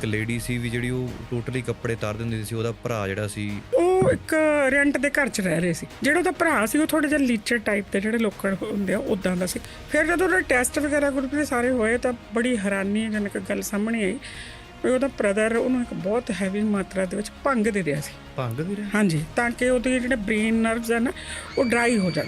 ਇੱਕ ਲੇਡੀ ਸੀ ਵੀ ਜਿਹੜੀ ਉਹ ਟੋਟਲੀ ਕੱਪੜੇ ਤਾਰ ਦਿੰਦੀ ਸੀ ਉਹਦਾ ਭਰਾ ਜਿਹੜਾ ਸੀ। ਉਹ ਇੱਕ ਰੈਂਟ ਦੇ ਘਰ 'ਚ ਰਹਿ ਰਹੇ ਸੀ। ਜਿਹੜਾ ਉਹਦਾ ਭਰਾ ਸੀ ਉਹ ਥੋੜਾ ਜਿਹਾ ਲੀਚਰ ਟਾਈਪ ਦੇ ਜਿਹੜੇ ਲੋਕਾਂ ਹੁੰਦੇ ਆ ਉਦਾਂ ਦਾ ਸੀ। ਫਿਰ ਜਦੋਂ ਉਹਦਾ ਟੈਸਟ ਵਗੈਰਾ ਗਰੁੱਪ ਦੇ ਸਾਰੇ ਹੋਏ ਤਾਂ ਬੜੀ ਹੈਰਾਨੀਜਨਕ ਗੱਲ ਸਾਹਮਣੇ ਆਈ ਵੀ ਉਹਦਾ ਬ੍ਰਦਰ ਉਹਨੂੰ ਇੱਕ ਬਹੁਤ ਹੈਵੀ ਮਾਤਰਾ ਦੇ ਵਿੱਚ ਭੰਗ ਦੇ ਰਿਹਾ ਸੀ। ਭੰਗ ਵੀ ਰਿਹਾ? ਹਾਂਜੀ ਤਾਂ ਕਿ ਉਹਦੇ ਜਿਹੜੇ ਬ੍ਰੇਨ ਨਰਵਸ ਆ ਨਾ ਉਹ ਡਰਾਈ ਹੋ ਜਾਣ।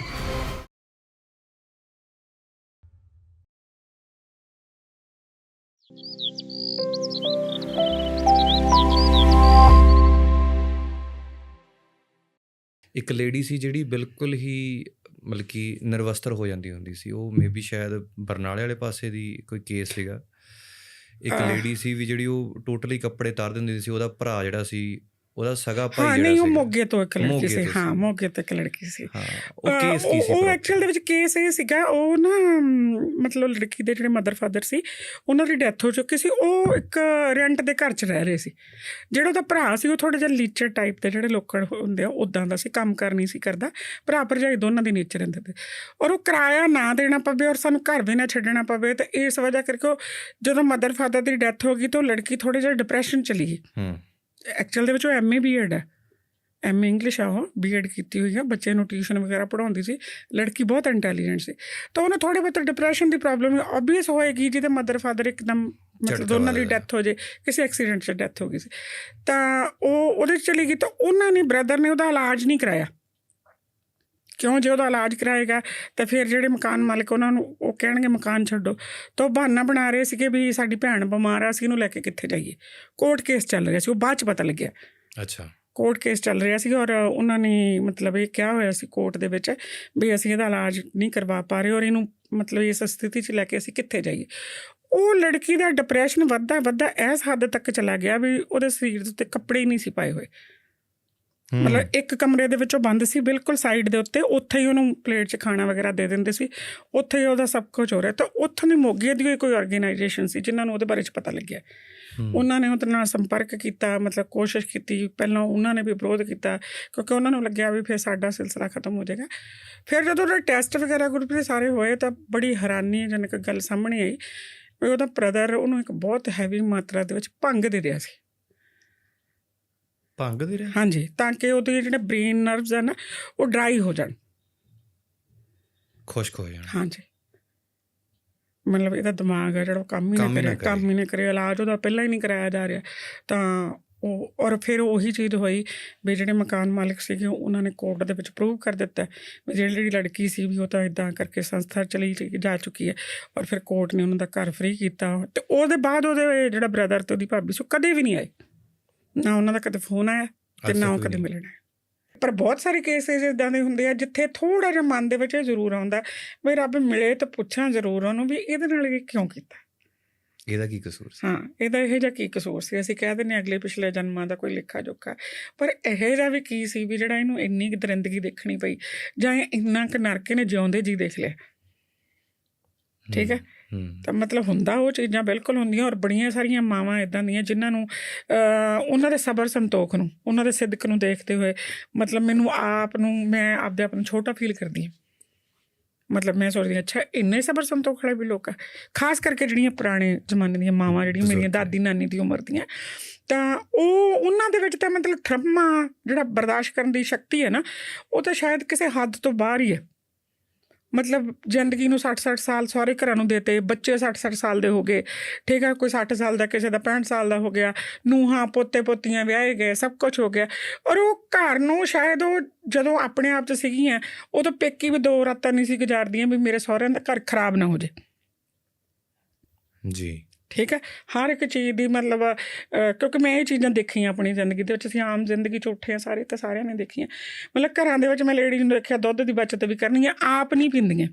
ਇੱਕ ਲੇਡੀ ਸੀ ਜਿਹੜੀ ਬਿਲਕੁਲ ਹੀ ਮਤਲਬ ਕਿ ਨਿਰਵਸਤਰ ਹੋ ਜਾਂਦੀ ਹੁੰਦੀ ਸੀ ਉਹ ਮੇਬੀ ਸ਼ਾਇਦ ਬਰਨਾਲੇ ਵਾਲੇ ਪਾਸੇ ਦੀ ਕੋਈ ਕੇਸ ਸੀਗਾ ਇੱਕ। ਲੇਡੀ ਸੀ ਵੀ ਜਿਹੜੀ ਉਹ ਟੋਟਲੀ ਕੱਪੜੇ ਤਾਰ ਦਿੰਦੀ ਸੀ ਉਹਦਾ ਭਰਾ ਜਿਹੜਾ ਸੀ ਉਹਦਾ ਸਗਾ ਭਾਈ ਹਾਂ ਜਿਹੜਾ ਨਹੀਂ ਉਹ। ਮੋਗੇ ਤੋਂ ਇੱਕ ਲੜਕੀ ਸੀ। ਹਾਂ ਸੀ। ਮੋਗੇ ਤੋਂ ਇੱਕ ਲੜਕੀ ਸੀ। ਹਾਂ ਉਹ ਕੇਸ ਕੀ ਸੀ ਉਹ? ਐਕਚੁਅਲ ਦੇ ਵਿੱਚ ਕੇਸ ਇਹ ਸੀਗਾ ਉਹ ਨਾ ਮਤਲਬ ਲੜਕੀ ਦੇ ਜਿਹੜੇ ਮਦਰ ਫਾਦਰ ਸੀ ਉਹਨਾਂ ਦੀ ਡੈਥ ਹੋ ਚੁੱਕੀ ਸੀ। ਉਹ ਇੱਕ ਰੈਂਟ ਦੇ ਘਰ 'ਚ ਰਹਿ ਰਹੇ ਸੀ। ਜਿਹੜਾ ਉਹਦਾ ਭਰਾ ਸੀ ਉਹ ਥੋੜਾ ਜਿਹਾ ਲੀਚਰ ਟਾਈਪ ਦੇ ਜਿਹੜੇ ਲੋਕਾਂ ਹੁੰਦੇ ਆ ਉਦਾਂ ਦਾ ਸੀ ਕੰਮ ਕਰ ਨਹੀਂ ਸੀ ਕਰਦਾ। ਭਰਾ ਭਰਜਾਈ ਦੋਨਾਂ ਦੀ ਨੇਚਰ ਹੁੰਦੇ। ਤੇ ਔਰ ਉਹ ਕਿਰਾਇਆ ਨਾ ਦੇਣਾ ਪਵੇ ਔਰ ਸਾਨੂੰ ਘਰ ਵੀ ਨਾ ਛੱਡਣਾ ਪਵੇ ਤੇ ਇਸ ਵਜ੍ਹਾ ਕਰਕੇ ਜਦੋਂ ਮਦਰ ਫਾਦਰ ਦੀ ਡੈਥ ਹੋ ਗਈ ਤਾਂ ਲੜਕੀ ਥੋੜੇ ਜਿਹਾ ਡਿਪਰੈਸ਼ਨ ਚਲੀ ਗਈ। ਹੂੰ। ਐਕਚੁਅਲ ਦੇ ਵਿੱਚ ਉਹ ਐਮਏ ਬੀਐਡ ਹੈ। ਐਮਏ ਇੰਗਲਿਸ਼ ਆ ਉਹ ਬੀਐਡ ਕੀਤੀ ਹੋਈ ਆ। ਬੱਚੇ ਨੂੰ ਟਿਊਸ਼ਨ ਵਗੈਰਾ ਪੜਾਉਂਦੀ ਸੀ। ਲੜਕੀ ਬਹੁਤ ਇੰਟੈਲੀਜੈਂਟ ਸੀ। ਤਾਂ ਉਹਨੂੰ ਥੋੜੇ ਬਹੁਤ ਡਿਪਰੈਸ਼ਨ ਦੀ ਪ੍ਰੋਬਲਮ ਆਬਵੀਅਸ ਹੋਏਗੀ ਜਿਹਦੇ ਮਦਰ ਫਾਦਰ ਇੱਕਦਮ ਮਤਲਬ ਦੋਨਾਂ ਦੀ। ਡੈਥ ਹੋ ਜੇ ਕਿਸੇ ਐਕਸੀਡੈਂਟ 'ਚ ਡੈਥ ਹੋ ਗਈ ਸੀ। ਤਾਂ ਉਹ ਉਹਦੇ ਚਲੀ ਗਈ। ਤਾਂ ਉਹਨਾਂ ਨੇ ਬ੍ਰਦਰ ਨੇ ਉਹਦਾ ਇਲਾਜ ਨਹੀਂ ਕਰਾਇਆ। ਕਿਉਂ ਜੇ ਉਹਦਾ ਇਲਾਜ ਕਰਾਏਗਾ ਤਾਂ ਫਿਰ ਜਿਹੜੇ ਮਕਾਨ ਮਾਲਕ ਉਹਨਾਂ ਨੂੰ ਉਹ ਕਹਿਣਗੇ ਮਕਾਨ ਛੱਡੋ। ਤਾਂ ਉਹ ਬਹਾਨਾ ਬਣਾ ਰਹੇ ਸੀਗੇ ਵੀ ਸਾਡੀ ਭੈਣ ਬਿਮਾਰ ਆ ਅਸੀਂ ਇਹਨੂੰ ਲੈ ਕੇ ਕਿੱਥੇ ਜਾਈਏ। ਕੋਰਟ ਕੇਸ ਚੱਲ ਰਿਹਾ ਸੀ ਉਹ ਬਾਅਦ ਚ ਪਤਾ ਲੱਗਿਆ। ਅੱਛਾ। ਕੋਰਟ ਕੇਸ ਚੱਲ ਰਿਹਾ ਸੀ ਔਰ ਉਹਨਾਂ ਨੇ ਮਤਲਬ ਇਹ ਕਿਹਾ ਹੋਇਆ ਸੀ ਕੋਰਟ ਦੇ ਵਿੱਚ ਵੀ ਅਸੀਂ ਇਹਦਾ ਇਲਾਜ ਨਹੀਂ ਕਰਵਾ ਪਾ ਰਹੇ ਔਰ ਇਹਨੂੰ ਮਤਲਬ ਇਸ ਸਥਿਤੀ 'ਚ ਲੈ ਕੇ ਅਸੀਂ ਕਿੱਥੇ ਜਾਈਏ। ਉਹ ਲੜਕੀ ਦਾ ਡਿਪਰੈਸ਼ਨ ਵੱਧਦਾ ਵੱਧਦਾ ਇਸ ਹੱਦ ਤੱਕ ਚਲਾ ਗਿਆ ਵੀ ਉਹਦੇ ਸਰੀਰ ਦੇ ਉੱਤੇ ਕੱਪੜੇ ਹੀ ਨਹੀਂ ਸੀ ਪਾਏ ਹੋਏ। ਮਤਲਬ ਇੱਕ ਕਮਰੇ ਦੇ ਵਿੱਚੋਂ ਬੰਦ ਸੀ ਬਿਲਕੁਲ ਸਾਈਡ ਦੇ ਉੱਤੇ ਉੱਥੇ ਹੀ ਉਹਨੂੰ ਪਲੇਟ 'ਚ ਖਾਣਾ ਵਗੈਰਾ ਦੇ ਦਿੰਦੇ ਸੀ ਉੱਥੇ ਹੀ ਉਹਦਾ ਸਭ ਕੁਝ ਹੋ ਰਿਹਾ। ਤਾਂ ਉੱਥੋਂ ਦੀ ਮੋਗੇ ਦੀ ਕੋਈ ਆਰਗੇਨਾਈਜੇਸ਼ਨ ਸੀ ਜਿਨ੍ਹਾਂ ਨੂੰ ਉਹਦੇ ਬਾਰੇ 'ਚ ਪਤਾ ਲੱਗਿਆ। ਉਹਨਾਂ ਨੇ ਉਹਦੇ ਨਾਲ ਸੰਪਰਕ ਕੀਤਾ ਮਤਲਬ ਕੋਸ਼ਿਸ਼ ਕੀਤੀ ਪਹਿਲਾਂ ਉਹਨਾਂ ਨੇ ਵੀ ਵਿਰੋਧ ਕੀਤਾ ਕਿਉਂਕਿ ਉਹਨਾਂ ਨੂੰ ਲੱਗਿਆ ਵੀ ਫਿਰ ਸਾਡਾ ਸਿਲਸਿਲਾ ਖਤਮ ਹੋ ਜਾਏਗਾ। ਫਿਰ ਜਦੋਂ ਉਹਦੇ ਟੈਸਟ ਵਗੈਰਾ ਗਰੁੱਪ ਦੇ ਸਾਰੇ ਹੋਏ ਤਾਂ ਬੜੀ ਹੈਰਾਨੀਜਨਕ ਗੱਲ ਸਾਹਮਣੇ ਆਈ ਵੀ ਉਹਦਾ ਬ੍ਰਦਰ ਉਹਨੂੰ ਇੱਕ ਬਹੁਤ ਹੈਵੀ ਮਾਤਰਾ ਦੇ ਵਿੱਚ ਭੰਗ ਦੇ ਰਿਹਾ ਸੀ। ਭੰਗ ਵੀ ਰਿਹਾ? ਹਾਂਜੀ ਤਾਂ ਕਿ ਉਹਦੇ ਜਿਹੜੇ ਬ੍ਰੇਨ ਨਰਵਸ ਆ ਨਾ ਉਹ ਡਰਾਈ ਹੋ ਜਾਣ। ਖੁਸ਼ਕ ਹੋ ਜਾਣਾ। ਹਾਂਜੀ। ਮਤਲਬ ਇਹਦਾ ਦਿਮਾਗ ਆ ਜਿਹੜਾ ਕੰਮ ਹੀ ਨਾ ਹੀ ਕਰੇ ਕੰਮ ਹੀ ਨਾ ਕਰੇ ਇਲਾਜ ਉਹਦਾ ਪਹਿਲਾਂ ਹੀ ਨਹੀਂ ਕਰਾਇਆ ਜਾ ਰਿਹਾ। ਤਾਂ ਉਹ ਔਰ ਫਿਰ ਉਹੀ ਚੀਜ਼ ਹੋਈ ਵੀ ਜਿਹੜੇ ਮਕਾਨ ਮਾਲਕ ਸੀਗੇ ਉਹਨਾਂ ਨੇ ਕੋਰਟ ਦੇ ਵਿੱਚ ਪ੍ਰੂਵ ਕਰ ਦਿੱਤਾ ਵੀ ਜਿਹੜੀ ਜਿਹੜੀ ਲੜਕੀ ਸੀ ਵੀ ਉਹ ਤਾਂ ਇਦਾਂ ਕਰਕੇ ਸੰਸਥਾ ਚਲੀ ਜਾ ਚੁੱਕੀ ਹੈ ਔਰ ਫਿਰ ਕੋਰਟ ਨੇ ਉਹਨਾਂ ਦਾ ਘਰ ਫ੍ਰੀ ਕੀਤਾ। ਤੇ ਉਹਦੇ ਬਾਅਦ ਉਹਦੇ ਜਿਹੜਾ ਬ੍ਰਦਰ ਤੇ ਉਹਦੀ ਭਾਬੀ ਸੀ ਕਦੇ ਵੀ ਨਹੀਂ ਆਏ। ਨਾ ਉਹਨਾਂ ਦਾ ਕਦੇ ਫੋਨ ਆਇਆ ਤੇ ਨਾ ਉਹ ਕਦੇ। ਮਿਲਣਾ। ਪਰ ਬਹੁਤ ਸਾਰੇ ਕੇਸਿਸ ਇਦਾਂ ਦੇ ਹੁੰਦੇ ਆ ਜਿੱਥੇ ਥੋੜਾ ਜਿਹਾ ਮਨ ਦੇ ਵਿੱਚ ਇਹ ਜ਼ਰੂਰ ਆਉਂਦਾ ਵੀ ਰੱਬ ਮਿਲੇ ਤਾਂ ਪੁੱਛਾਂ ਜ਼ਰੂਰ ਉਹਨੂੰ ਵੀ ਇਹਦੇ ਨਾਲ ਇਹ ਕਿਉਂ ਕੀਤਾ? ਇਹਦਾ ਕੀ ਕਸੂਰ ਸੀ? ਹਾਂ ਇਹਦਾ ਇਹ ਜਿਹਾ ਕੀ ਕਸੂਰ ਸੀ? ਅਸੀਂ ਕਹਿ ਦਿੰਦੇ ਹਾਂ ਅਗਲੇ ਪਿਛਲੇ ਜਨਮਾਂ ਦਾ ਕੋਈ ਲਿਖਾ ਜੋਖਾ। ਪਰ ਇਹ ਜਿਹਾ ਵੀ ਕੀ ਸੀ ਵੀ ਜਿਹੜਾ ਇਹਨੂੰ ਇੰਨੀ ਕੁ ਦਰਿੰਦਗੀ ਦੇਖਣੀ ਪਈ ਜਾਂ ਇੰਨਾ ਕੁ ਨਰਕ ਨੇ ਜਿਉਂਦੇ ਜੀ ਦੇਖ ਲਿਆ। ਠੀਕ ਹੂੰ। ਤਾਂ ਮਤਲਬ ਹੁੰਦਾ ਉਹ ਚੀਜ਼ਾਂ ਬਿਲਕੁਲ ਹੁੰਦੀਆਂ ਔਰ ਬੜੀਆਂ ਸਾਰੀਆਂ ਮਾਵਾਂ ਇਦਾਂ ਦੀਆਂ ਜਿਨ੍ਹਾਂ ਨੂੰ ਉਹਨਾਂ ਦੇ ਸਬਰ ਸੰਤੋਖ ਨੂੰ ਉਹਨਾਂ ਦੇ ਸਿੱਧਕ ਨੂੰ ਦੇਖਦੇ ਹੋਏ ਮਤਲਬ ਮੈਨੂੰ ਆਪ ਨੂੰ ਮੈਂ ਆਪਦੇ ਆਪ ਨੂੰ ਛੋਟਾ ਫੀਲ ਕਰਦੀ ਹਾਂ। ਮਤਲਬ ਮੈਂ ਸੋਚਦੀ ਹਾਂ, ਅੱਛਾ ਇੰਨੇ ਸਬਰ ਸੰਤੋਖ ਵਾਲੇ ਵੀ ਲੋਕ ਆ। ਖਾਸ ਕਰਕੇ ਜਿਹੜੀਆਂ ਪੁਰਾਣੇ ਜ਼ਮਾਨੇ ਦੀਆਂ ਮਾਵਾਂ ਜਿਹੜੀਆਂ ਮੇਰੀਆਂ। ਦਾਦੀ ਨਾਨੀ ਦੀ ਉਮਰ ਦੀਆਂ ਤਾਂ ਉਹ ਉਹਨਾਂ ਦੇ ਵਿੱਚ ਤਾਂ ਮਤਲਬ ਠਰਮਾ ਜਿਹੜਾ ਬਰਦਾਸ਼ਤ ਕਰਨ ਦੀ ਸ਼ਕਤੀ ਹੈ ਨਾ ਉਹ ਤਾਂ ਸ਼ਾਇਦ ਕਿਸੇ ਹੱਦ ਤੋਂ ਬਾਹਰ ਹੀ ਹੈ। ਮਤਲਬ ਜ਼ਿੰਦਗੀ ਨੂੰ 60-60 ਸਾਲ ਸਾਰੇ ਘਰਾਂ ਨੂੰ ਦੇਤੇ, ਬੱਚੇ 60-60 ਸਾਲ ਦੇ ਹੋ ਗਏ, ਠੀਕ ਹੈ ਕੋਈ 60 ਸਾਲ ਦਾ, ਕਿਸੇ ਦਾ 65 ਸਾਲ ਦਾ ਹੋ ਗਿਆ, ਨੂਹਾਂ, ਪੋਤੇ, ਪੋਤੀਆਂ ਵਿਆਹੇ ਗਏ, ਸਭ ਕੁਝ ਹੋ ਗਿਆ। ਔਰ ਉਹ ਘਰ ਨੂੰ ਸ਼ਾਇਦ ਉਹ ਜਦੋਂ ਆਪਣੇ ਆਪ 'ਚ ਸੀਗੀਆਂ, ਉਹ ਤਾਂ ਪੇਕੀ ਵੀ ਦੋ ਰਾਤਾਂ ਨਹੀਂ ਸੀ ਗੁਜ਼ਾਰਦੀਆਂ ਵੀ ਮੇਰੇ ਸਹੁਰਿਆਂ ਦਾ ਘਰ ਖਰਾਬ ਨਾ ਹੋ ਜੇ। ਜੀ। ਠੀਕ ਹੈ? ਹਰ ਇੱਕ ਚੀਜ਼ ਦੀ ਮਤਲਬ ਕਿਉਂਕਿ ਮੈਂ ਇਹ ਚੀਜ਼ਾਂ ਦੇਖੀਆਂ ਆਪਣੀ ਜ਼ਿੰਦਗੀ ਦੇ ਵਿੱਚ ਅਸੀਂ ਆਮ ਜ਼ਿੰਦਗੀ 'ਚ ਉੱਠੇ ਆ ਸਾਰੇ ਤਾਂ ਸਾਰਿਆਂ ਨੇ ਦੇਖੀਆਂ। ਮਤਲਬ ਘਰਾਂ ਦੇ ਵਿੱਚ ਮੈਂ ਲੇਡੀਜ਼ ਨੂੰ ਦੇਖਿਆ ਦੁੱਧ ਦੀ ਬਚਤ ਵੀ ਕਰਨੀ ਹੈ ਆਪ ਨਹੀਂ ਪੀਂਦੀਆਂ।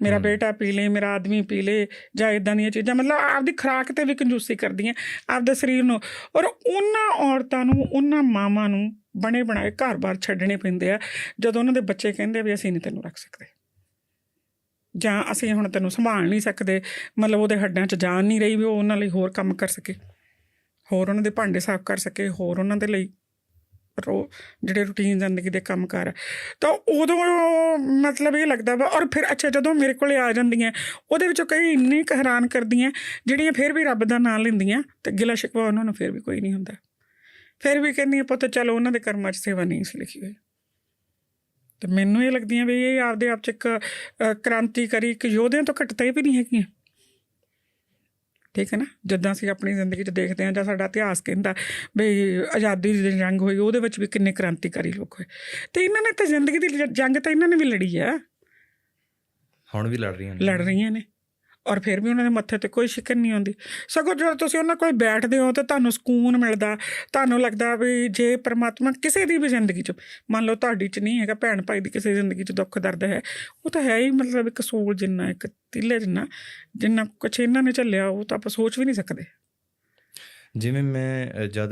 ਮੇਰਾ। ਬੇਟਾ ਪੀ ਲੇ ਮੇਰਾ ਆਦਮੀ ਪੀ ਲੇ ਜਾਂ ਇਦਾਂ ਦੀਆਂ ਚੀਜ਼ਾਂ ਮਤਲਬ ਆਪਦੀ ਖੁਰਾਕ ਤੇ ਵੀ ਕੰਜੂਸੀ ਕਰਦੀਆਂ ਆਪਦੇ ਸਰੀਰ ਨੂੰ। ਔਰ ਉਹਨਾਂ ਔਰਤਾਂ ਨੂੰ ਉਹਨਾਂ ਮਾਵਾਂ ਨੂੰ ਬਣੇ ਬਣਾਏ ਘਰ-ਬਾਰ ਛੱਡਣੇ ਪੈਂਦੇ ਆ ਜਦੋਂ ਉਹਨਾਂ ਦੇ ਬੱਚੇ ਕਹਿੰਦੇ ਵੀ ਅਸੀਂ ਨਹੀਂ ਤੈਨੂੰ ਰੱਖ ਸਕਦੇ। ਜਾਂ ਅਸੀਂ ਹੁਣ ਤੈਨੂੰ ਸੰਭਾਲ ਨਹੀਂ ਸਕਦੇ, ਮਤਲਬ ਉਹਦੇ ਹੱਡਾਂ 'ਚ ਜਾਨ ਨਹੀਂ ਰਹੀ ਵੀ ਉਹ ਉਹਨਾਂ ਲਈ ਹੋਰ ਕੰਮ ਕਰ ਸਕੇ। ਹੋਰ ਉਹਨਾਂ ਦੇ ਭਾਂਡੇ ਸਾਫ਼ ਕਰ ਸਕੇ, ਹੋਰ ਉਹਨਾਂ ਦੇ ਲਈ ਰੋ, ਜਿਹੜੇ ਰੂਟੀਨ ਜ਼ਿੰਦਗੀ ਦੇ ਕੰਮਕਾਰ ਆ। ਤਾਂ ਉਦੋਂ ਮਤਲਬ ਇਹ ਲੱਗਦਾ ਵਾ, ਔਰ ਫਿਰ ਅੱਛਾ, ਜਦੋਂ ਮੇਰੇ ਕੋਲੇ ਆ ਜਾਂਦੀਆਂ, ਉਹਦੇ ਵਿੱਚੋਂ ਕਈ ਇੰਨੀ ਕੁ ਹੈਰਾਨ ਕਰਦੀਆਂ, ਜਿਹੜੀਆਂ ਫਿਰ ਵੀ ਰੱਬ ਦਾ ਨਾਮ ਲੈਂਦੀਆਂ, ਤੇ ਗਿਲਾ ਸ਼ਿਕਵਾ ਉਹਨਾਂ ਨੂੰ ਫਿਰ ਵੀ ਕੋਈ ਨਹੀਂ ਹੁੰਦਾ। ਫਿਰ ਵੀ ਕਹਿੰਦੀਆਂ, ਪੁੱਤ ਚਲੋ, ਉਹਨਾਂ ਦੇ ਕਰਮਾਂ 'ਚ ਸੇਵਾ ਨਹੀਂ ਸੀ ਲਿਖੀ ਹੋਈ। ਤੇ ਮੈਨੂੰ ਇਹ ਲੱਗਦੀਆਂ ਵੀ ਇਹ ਆਪਦੇ ਆਪ 'ਚ ਇੱਕ ਕ੍ਰਾਂਤੀਕਾਰੀ ਇੱਕ ਯੋਧਿਆਂ ਤੋਂ ਘੱਟ ਤਾਂ ਇਹ ਵੀ ਨਹੀਂ ਹੈਗੀਆਂ। ਠੀਕ ਹੈ ਨਾ? ਜਿੱਦਾਂ ਅਸੀਂ ਆਪਣੀ ਜ਼ਿੰਦਗੀ 'ਚ ਦੇਖਦੇ ਹਾਂ ਜਾਂ ਸਾਡਾ ਇਤਿਹਾਸ ਕਹਿੰਦਾ ਵੀ ਆਜ਼ਾਦੀ ਦੀ ਜੰਗ ਹੋਈ ਉਹਦੇ ਵਿੱਚ ਵੀ ਕਿੰਨੇ ਕ੍ਰਾਂਤੀਕਾਰੀ ਲੋਕ ਹੋਏ। ਤੇ ਇਹਨਾਂ ਨੇ ਤਾਂ ਜ਼ਿੰਦਗੀ ਦੀ ਜੰਗ ਤਾਂ ਇਹਨਾਂ ਨੇ ਵੀ ਲੜੀ ਆ। ਹੁਣ ਵੀ ਲੜ ਰਹੀਆਂ ਨੇ। ਲੜ ਰਹੀਆਂ ਨੇ। ਔਰ ਫਿਰ ਵੀ ਉਹਨਾਂ ਦੇ ਮੱਥੇ ਤੇ ਕੋਈ ਸ਼ਿਕਨ ਨਹੀਂ ਆਉਂਦੀ। ਸਗੋਂ ਜਦੋਂ ਤੁਸੀਂ ਉਹਨਾਂ ਕੋਲ ਬੈਠਦੇ ਹੋ ਤਾਂ ਤੁਹਾਨੂੰ ਸਕੂਨ ਮਿਲਦਾ ਤੁਹਾਨੂੰ ਲੱਗਦਾ ਵੀ ਜੇ ਪ੍ਰਮਾਤਮਾ ਕਿਸੇ ਦੀ ਵੀ ਜ਼ਿੰਦਗੀ 'ਚ ਮੰਨ ਲਓ ਤੁਹਾਡੀ 'ਚ ਨਹੀਂ ਹੈਗਾ ਭੈਣ ਭਾਈ ਦੀ ਕਿਸੇ ਜ਼ਿੰਦਗੀ 'ਚ ਦੁੱਖ ਦਰਦ ਹੈ ਉਹ ਤਾਂ ਹੈ ਹੀ ਮਤਲਬ ਇੱਕ ਸੂਲ ਜਿੰਨਾ ਇੱਕ ਤੀਲੇ ਜਿੰਨਾ ਜਿੰਨਾ ਕੁਛ ਇਹਨਾਂ ਨੇ ਝੱਲਿਆ ਉਹ ਤਾਂ ਆਪਾਂ ਸੋਚ ਵੀ ਨਹੀਂ ਸਕਦੇ। ਜਿਵੇਂ ਮੈਂ ਜਦ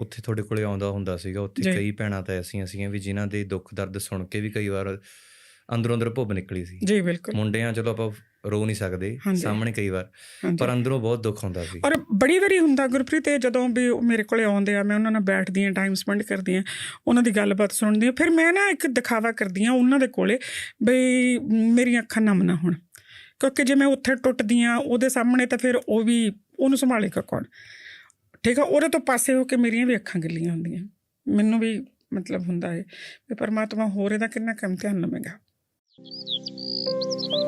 ਉੱਥੇ ਤੁਹਾਡੇ ਕੋਲੇ ਆਉਂਦਾ ਹੁੰਦਾ ਸੀਗਾ ਉੱਥੇ। ਕਈ ਭੈਣਾਂ ਤਾਂ ਐਸੀਆਂ ਸੀਗੀਆਂ ਵੀ ਜਿਨ੍ਹਾਂ ਦੇ ਦੁੱਖ ਦਰਦ ਸੁਣ ਕੇ ਵੀ ਕਈ ਵਾਰ ਅੰਦਰੋਂ ਅੰਦਰ ਭੁੱਬ ਨਿਕਲੀ ਸੀ। ਜੀ ਬਿਲਕੁਲ। ਮੁੰਡਿਆਂ ਚਲੋ ਆਪਾਂ ਰੋ ਨਹੀਂ ਸਕਦੇ। ਸਾਹਮਣੇ ਕਈ ਵਾਰ ਪਰ ਅੰਦਰੋਂ ਬਹੁਤ ਦੁੱਖ ਹੁੰਦਾ ਸੀ। ਔਰ ਬੜੀ ਵਾਰੀ ਹੁੰਦਾ ਗੁਰਪ੍ਰੀਤ ਇਹ ਜਦੋਂ ਵੀ ਉਹ ਮੇਰੇ ਕੋਲੇ ਆਉਂਦੇ ਆ ਮੈਂ ਉਹਨਾਂ ਨਾਲ ਬੈਠਦੀ ਆ ਟਾਈਮ ਸਪੈਂਡ ਕਰਦੀ ਆ ਉਹਨਾਂ ਦੀ ਗੱਲਬਾਤ ਸੁਣਦੀ ਆ ਫਿਰ ਮੈਂ ਨਾ ਇੱਕ ਦਿਖਾਵਾ ਕਰਦੀ ਆ ਉਹਨਾਂ ਦੇ ਕੋਲੇ ਬਈ ਮੇਰੀਆਂ ਅੱਖਾਂ ਨਮ ਨਾ ਹੋਣ। ਕਿਉਂਕਿ ਜੇ ਮੈਂ ਉੱਥੇ ਟੁੱਟਦੀ ਆ ਉਹਦੇ ਸਾਹਮਣੇ ਤਾਂ ਫਿਰ ਉਹ ਵੀ ਉਹਨੂੰ ਸੰਭਾਲੇਗਾ ਕੌਣ? ਠੀਕ ਆ ਉਹਦੇ ਤੋਂ ਪਾਸੇ ਹੋ ਕੇ ਮੇਰੀਆਂ ਵੀ ਅੱਖਾਂ ਗਿੱਲੀਆਂ ਹੁੰਦੀਆਂ। ਮੈਨੂੰ ਵੀ ਮਤਲਬ ਹੁੰਦਾ ਹੈ ਵੀ ਪਰਮਾਤਮਾ ਹੋਰ ਇਹਦਾ ਕਿੰਨਾ ਕੰਮ ਧਿਆਨ ਲਵੇਗਾ Música